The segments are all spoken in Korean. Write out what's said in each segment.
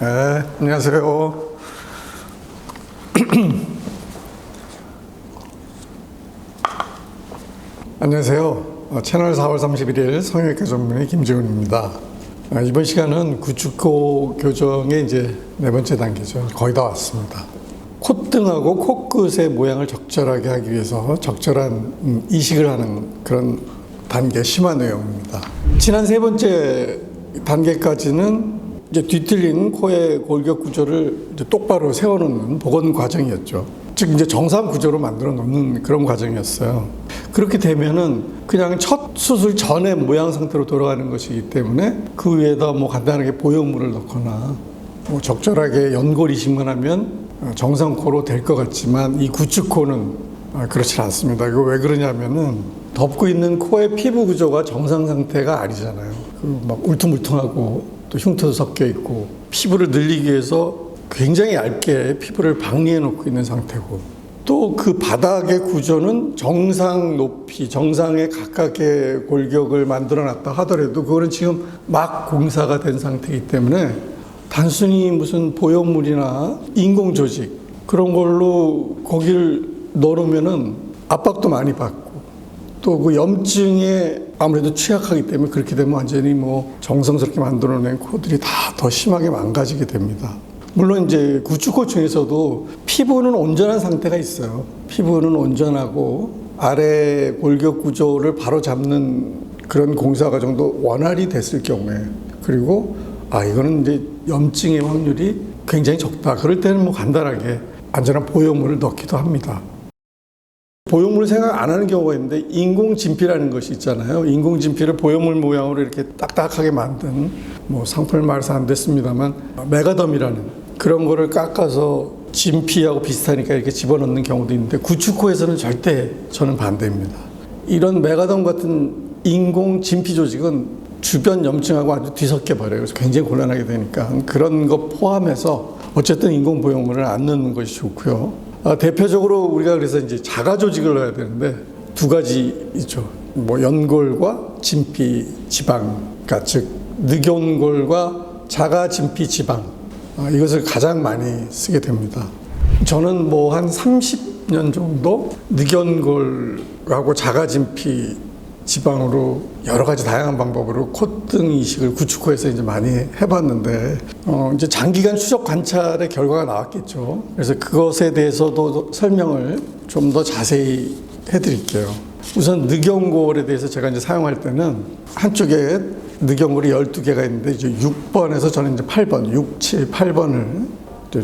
네, 안녕하세요. 안녕하세요. 어, 채널 4월 31일 성형외과 전문의 김지훈입니다. 아, 이번 시간은 구축코 교정의 이제 네 번째 단계죠. 거의 다 왔습니다. 콧등하고 코끝의 모양을 적절하게 하기 위해서 적절한 음, 이식을 하는 그런 단계 심화 내용입니다. 지난 세 번째 단계까지는 이제 뒤틀린 코의 골격 구조를 똑바로 세워놓는 복원 과정이었죠. 즉 이제 정상 구조로 만들어 놓는 그런 과정이었어요. 그렇게 되면은 그냥 첫 수술 전의 모양 상태로 돌아가는 것이기 때문에 그 위에다 뭐 간단하게 보형물을 넣거나 뭐 적절하게 연골 이식만 하면 정상 코로 될 것 같지만 이 구축 코는 아, 그렇지 않습니다. 이거 왜 그러냐면은 덮고 있는 코의 피부 구조가 정상 상태가 아니잖아요. 그 막 울퉁불퉁하고 또 흉터도 섞여 있고 피부를 늘리기 위해서 굉장히 얇게 피부를 방리해 놓고 있는 상태고 또 그 바닥의 구조는 정상 높이, 정상에 가깝게 골격을 만들어 놨다 하더라도 그거는 지금 막 공사가 된 상태이기 때문에 단순히 무슨 보형물이나 인공 조직 그런 걸로 거기를 넣으면은 압박도 많이 받고 또 그 염증에 아무래도 취약하기 때문에 그렇게 되면 완전히 뭐 정성스럽게 만들어낸 코들이 다 더 심하게 망가지게 됩니다. 물론 이제 구축코 중에서도 피부는 온전한 상태가 있어요. 피부는 온전하고 아래 골격 구조를 바로 잡는 그런 공사 과정도 원활히 됐을 경우에 그리고 아 이거는 이제 염증의 확률이 굉장히 적다. 그럴 때는 뭐 간단하게 안전한 보형물을 넣기도 합니다. 보형물 생각 안 하는 경우가 있는데 인공 진피라는 것이 있잖아요. 인공 진피를 보형물 모양으로 이렇게 딱딱하게 만든 뭐 상품을 말해서 안 됐습니다만 메가덤이라는 그런 거를 깎아서 진피하고 비슷하니까 이렇게 집어넣는 경우도 있는데 구축코에서는 절대 저는 반대입니다. 이런 메가덤 같은 인공 진피 조직은 주변 염증하고 아주 뒤섞여 버려요. 그래서 굉장히 곤란하게 되니까 그런 거 포함해서 어쨌든 인공 보형물을 안 넣는 것이 좋고요. 아, 대표적으로 우리가 그래서 이제 자가 조직을 넣어야 되는데 두 가지 있죠. 뭐 연골과 진피 지방, 그러니까 즉 늑연골과 자가 진피 지방 아, 이것을 가장 많이 쓰게 됩니다. 저는 뭐 한 30년 정도 늑연골하고 자가 진피 지방으로 여러 가지 다양한 방법으로 콧등 이식을 구축코에서 이제 많이 해봤는데 어 이제 장기간 추적 관찰의 결과가 나왔겠죠. 그래서 그것에 대해서도 설명을 좀 더 자세히 해드릴게요. 우선 늑연골에 대해서 제가 이제 사용할 때는 한쪽에 늑연골이 12개가 있는데 이제 6번에서 저는 이제 8번, 6, 7, 8번을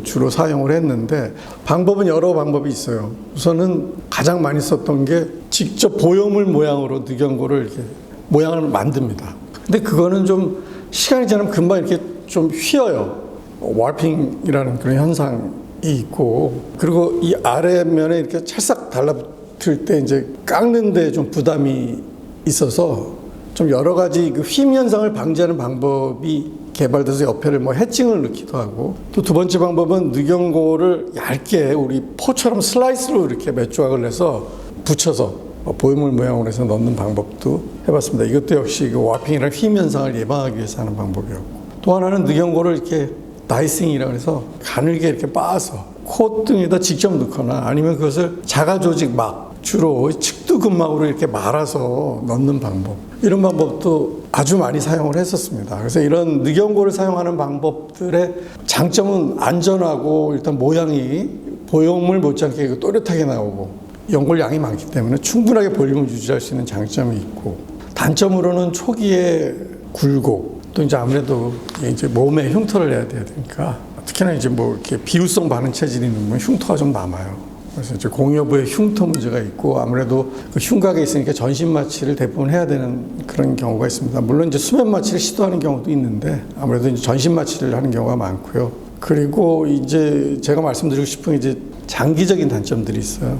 주로 사용을 했는데 방법은 여러 방법이 있어요. 우선은 가장 많이 썼던 게 직접 보형물 모양으로 늑연골을 이렇게 모양을 만듭니다. 근데 그거는 좀 시간이 지나면 금방 이렇게 좀 휘어요. warping이라는 그런 현상이 있고 그리고 이 아래면에 이렇게 찰싹 달라붙을 때 이제 깎는데 좀 부담이 있어서 좀 여러 가지 그휨 현상을 방지하는 방법이 개발돼서 옆에를 뭐 해칭을 넣기도 하고 또 두 번째 방법은 늑연골을 얇게 우리 포처럼 슬라이스로 이렇게 몇 조각을 내서 붙여서 보형물 모양으로 해서 넣는 방법도 해봤습니다. 이것도 역시 그 와핑이랑 휨 현상을 예방하기 위해서 하는 방법이었고 또 하나는 늑연골을 이렇게 나이싱이라고 해서 가늘게 이렇게 빻아서 콧등에다 직접 넣거나 아니면 그것을 자가 조직 막 주로 측 두근막으로 이렇게 말아서 넣는 방법 이런 방법도 아주 많이 사용을 했었습니다. 그래서 이런 늑연골을 사용하는 방법들의 장점은 안전하고 일단 모양이 보형물 못지않게 또렷하게 나오고 연골 양이 많기 때문에 충분하게 볼륨을 유지할 수 있는 장점이 있고 단점으로는 초기에 굴곡 또 이제 아무래도 이제 몸에 흉터를 내야 되니까 특히나 이제 뭐 이렇게 비유성 반응 체질이 있는 흉터가 좀 남아요. 그래서 이제 공여부에 흉터 문제가 있고 아무래도 그 흉곽에 있으니까 전신 마취를 대부분 해야 되는 그런 경우가 있습니다. 물론 이제 수면 마취를 시도하는 경우도 있는데 아무래도 이제 전신 마취를 하는 경우가 많고요. 그리고 이제 제가 말씀드리고 싶은 이제 장기적인 단점들이 있어요.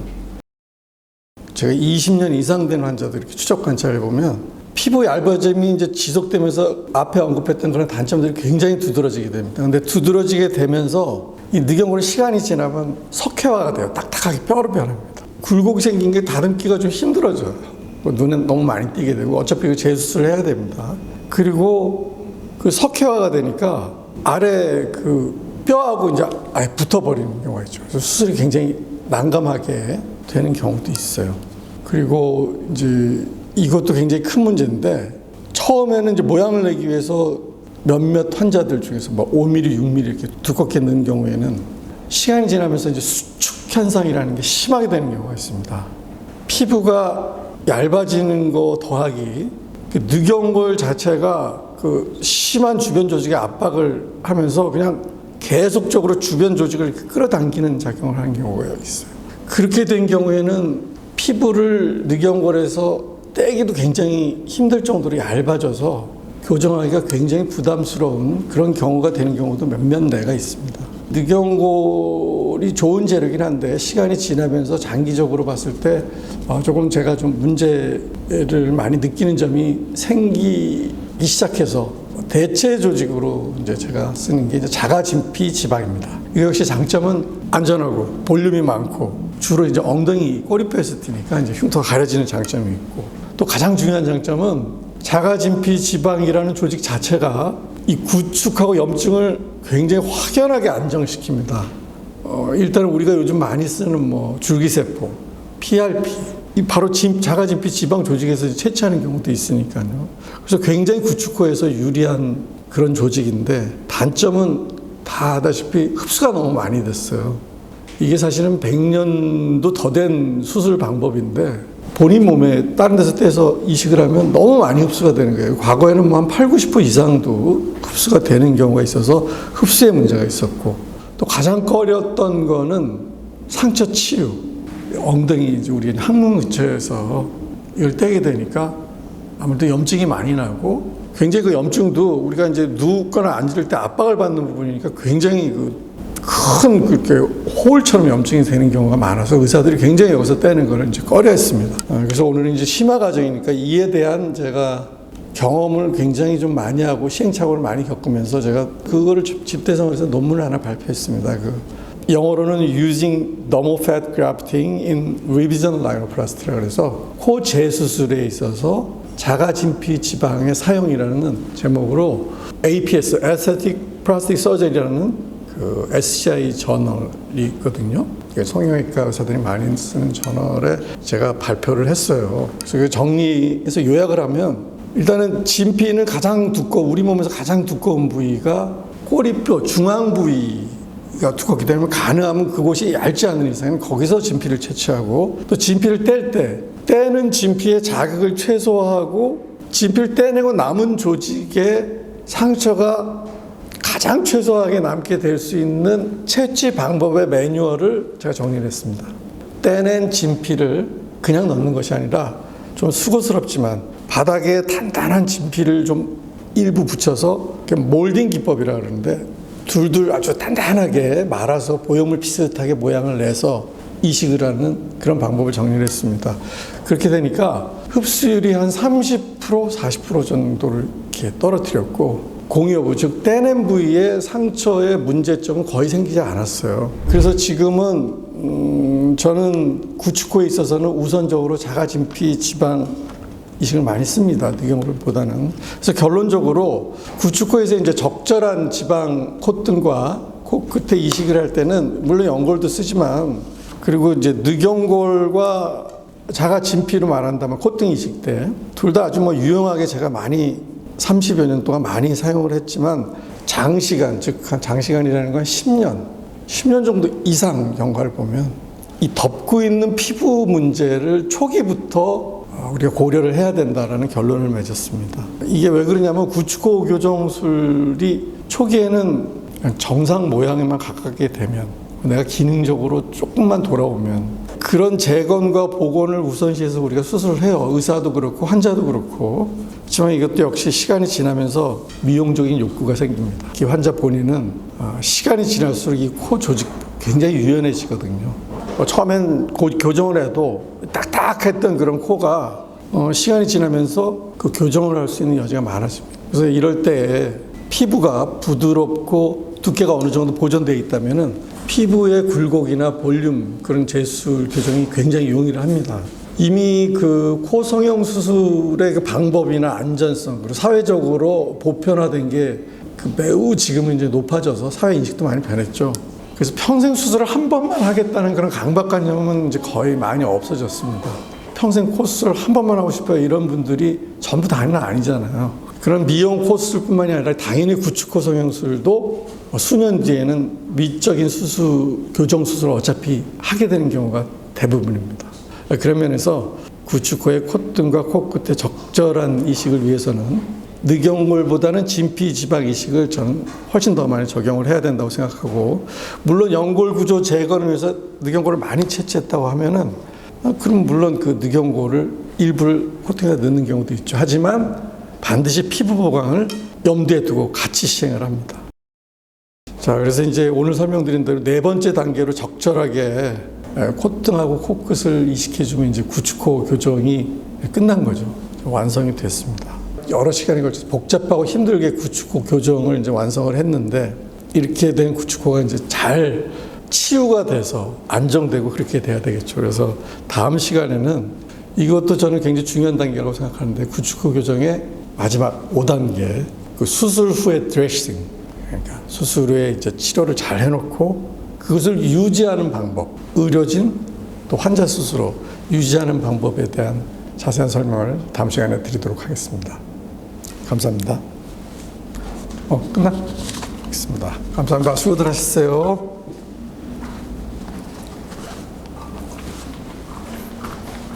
제가 20년 이상 된 환자들 이렇게 추적 관찰해 보면 피부 얇아짐이 이제 지속되면서 앞에 언급했던 그런 단점들이 굉장히 두드러지게 됩니다. 근데 두드러지게 되면서 이 늑연골은 시간이 지나면 석회화가 돼요. 딱딱하게 뼈로 변합니다. 굴곡이 생긴 게 다듬기가 좀 힘들어져요. 뭐 눈에 너무 많이 띄게 되고 어차피 그 재수술을 해야 됩니다. 그리고 그 석회화가 되니까 아래 그 뼈하고 이제 아예 붙어버리는 경우가 있죠. 그래서 수술이 굉장히 난감하게 되는 경우도 있어요. 그리고 이제 이것도 굉장히 큰 문제인데 처음에는 이제 모양을 내기 위해서 몇몇 환자들 중에서 뭐 5mm, 6mm 이렇게 두껍게 넣은 경우에는 시간이 지나면서 이제 수축 현상이라는 게 심하게 되는 경우가 있습니다. 피부가 얇아지는 거 더하기 그 늑연골 자체가 그 심한 주변 조직에 압박을 하면서 그냥 계속적으로 주변 조직을 끌어당기는 작용을 하는 경우가 있어요. 그렇게 된 경우에는 피부를 늑연골에서 떼기도 굉장히 힘들 정도로 얇아져서 교정하기가 굉장히 부담스러운 그런 경우가 되는 경우도 몇몇 내가 있습니다. 늑연골이 좋은 재료긴 한데 시간이 지나면서 장기적으로 봤을 때 어, 조금 제가 좀 문제를 많이 느끼는 점이 생기기 시작해서 대체 조직으로 이제 제가 쓰는 게 이제 자가 진피 지방입니다. 이 역시 장점은 안전하고 볼륨이 많고 주로 이제 엉덩이 꼬리뼈에서 뛰니까 이제 흉터가 가려지는 장점이 있고 또 가장 중요한 장점은 자가 진피 지방이라는 조직 자체가 이 구축하고 염증을 굉장히 확연하게 안정시킵니다. 어, 일단은 우리가 요즘 많이 쓰는 뭐 줄기세포, PRP, 이 바로 진, 자가진피 지방 조직에서 채취하는 경우도 있으니까요. 그래서 굉장히 구축호에서 유리한 그런 조직인데 단점은 다 아다시피 흡수가 너무 많이 됐어요. 이게 사실은 100년도 더 된 수술 방법인데 본인 몸에 다른 데서 떼서 이식을 하면 너무 많이 흡수가 되는 거예요. 과거에는 뭐 한 8, 90% 이상도 흡수가 되는 경우가 있어서 흡수에 문제가 있었고 또 가장 꺼렸던 거는 상처 치유. 엉덩이 이제 우리 항문 근처에서 이걸 떼게 되니까 아무래도 염증이 많이 나고 굉장히 그 염증도 우리가 이제 눕거나 앉을 때 압박을 받는 부분이니까 굉장히 그 큰 그렇게 홀처럼 염증이 되는 경우가 많아서 의사들이 굉장히 여기서 떼는 거를 이제 꺼려 했습니다. 어, 그래서 오늘은 이제 심화 과정이니까 이에 대한 제가 경험을 굉장히 좀 많이 하고 시행착오를 많이 겪으면서 제가 그거를 집- 집대성에서 논문을 하나 발표했습니다. 그 영어로는 using normal fat grafting in revision rhinoplasty라 그래서 코 재수술에 있어서 자가 진피 지방의 사용이라는 제목으로 APS (Aesthetic Plastic Surgery라는 그 SCI 저널이 있거든요. 성형외과 의사들이 많이 쓰는 저널에 제가 발표를 했어요. 그래서 그 정리해서 요약을 하면 일단은 진피는 가장 두꺼 우리 몸에서 가장 두꺼운 부위가 꼬리뼈 중앙 부위가 두껍기 때문에 가능하면 그곳이 얇지 않은 이상은 거기서 진피를 채취하고 또 진피를 뗄 때 떼는 진피의 자극을 최소화하고 진피를 떼내고 남은 조직의 상처가 가장 최소하게 남게 될 수 있는 채취 방법의 매뉴얼을 제가 정리를 했습니다. 떼낸 진피를 그냥 넣는 것이 아니라 좀 수고스럽지만 바닥에 단단한 진피를 좀 일부 붙여서 몰딩 기법이라 그러는데 둘둘 아주 단단하게 말아서 보형물 비슷하게 모양을 내서 이식을 하는 그런 방법을 정리를 했습니다. 그렇게 되니까 흡수율이 한 30% 40% 정도를 이렇게 떨어뜨렸고 공여부 즉 떼낸 부위의 상처의 문제점은 거의 생기지 않았어요. 그래서 지금은 음, 저는 구축호에 있어서는 우선적으로 자가진피 지방 이식을 많이 씁니다. 늑연골보다는. 그래서 결론적으로 구축코에서 이제 적절한 지방 콧등과 코끝에 이식을 할 때는 물론 연골도 쓰지만 그리고 이제 늑연골과 자가 진피로 말한다면 콧등 이식 때 둘 다 아주 뭐 유용하게 제가 많이 30여 년 동안 많이 사용을 했지만 장시간 즉 한 장시간이라는 건 10년 10년 정도 이상 경과를 보면 이 덮고 있는 피부 문제를 초기부터 어, 우리가 고려를 해야 된다라는 결론을 맺었습니다. 이게 왜 그러냐면 구축호 교정술이 초기에는 정상 모양에만 가깝게 되면 내가 기능적으로 조금만 돌아오면 그런 재건과 복원을 우선시해서 우리가 수술을 해요. 의사도 그렇고 환자도 그렇고. 그렇지만 이것도 역시 시간이 지나면서 미용적인 욕구가 생깁니다. 특히 환자 본인은 어, 시간이 지날수록 이 코 조직 굉장히 유연해지거든요. 어, 처음엔 고- 교정을 해도 딱딱했던 그런 코가 어, 시간이 지나면서 그 교정을 할 수 있는 여지가 많아집니다. 그래서 이럴 때 피부가 부드럽고 두께가 어느 정도 보존되어 있다면은 피부의 굴곡이나 볼륨 그런 재술 교정이 굉장히 용이합니다. 이미 그 코성형 수술의 그 방법이나 안전성 그리고 사회적으로 보편화된 게 그 매우 지금은 이제 높아져서 사회 인식도 많이 변했죠. 그래서 평생 수술을 한 번만 하겠다는 그런 강박관념은 이제 거의 많이 없어졌습니다. 평생 코스를 한 번만 하고 싶어요. 이런 분들이 전부 다는 아니잖아요. 그런 미용 코스뿐만이 아니라 당연히 구축코 성형술도 수년 뒤에는 미적인 수술, 교정 수술을 어차피 하게 되는 경우가 대부분입니다. 그런 면에서 구축코의 콧등과 코끝의 적절한 이식을 위해서는 늑연골보다는 진피 지방 이식을 저는 훨씬 더 많이 적용을 해야 된다고 생각하고 물론 연골 구조 제거를 위해서 늑연골을 많이 채취했다고 하면은 아, 그럼 물론 그 늑연골을 일부를 코팅에 넣는 경우도 있죠. 하지만 반드시 피부 보강을 염두에 두고 같이 시행을 합니다. 자, 그래서 이제 오늘 설명드린 대로 네 번째 단계로 적절하게 에, 콧등하고 코끝을 이식해주면 이제 구축코 교정이 끝난 거죠. 완성이 됐습니다. 여러 시간에 걸쳐서 복잡하고 힘들게 구축코 교정을 이제 완성을 했는데 이렇게 된 구축코가 이제 잘 치유가 돼서 안정되고 그렇게 돼야 되겠죠. 그래서 다음 시간에는 이것도 저는 굉장히 중요한 단계라고 생각하는데 구축코 교정의 마지막 5단계 그 수술 후의 드레싱 그러니까 수술 후에 이제 치료를 잘 해놓고 그것을 유지하는 방법 의료진 또 환자 스스로 유지하는 방법에 대한 자세한 설명을 다음 시간에 드리도록 하겠습니다. 감사합니다. 어 끝나? 있습니다. 감사합니다. 수고들 하셨어요.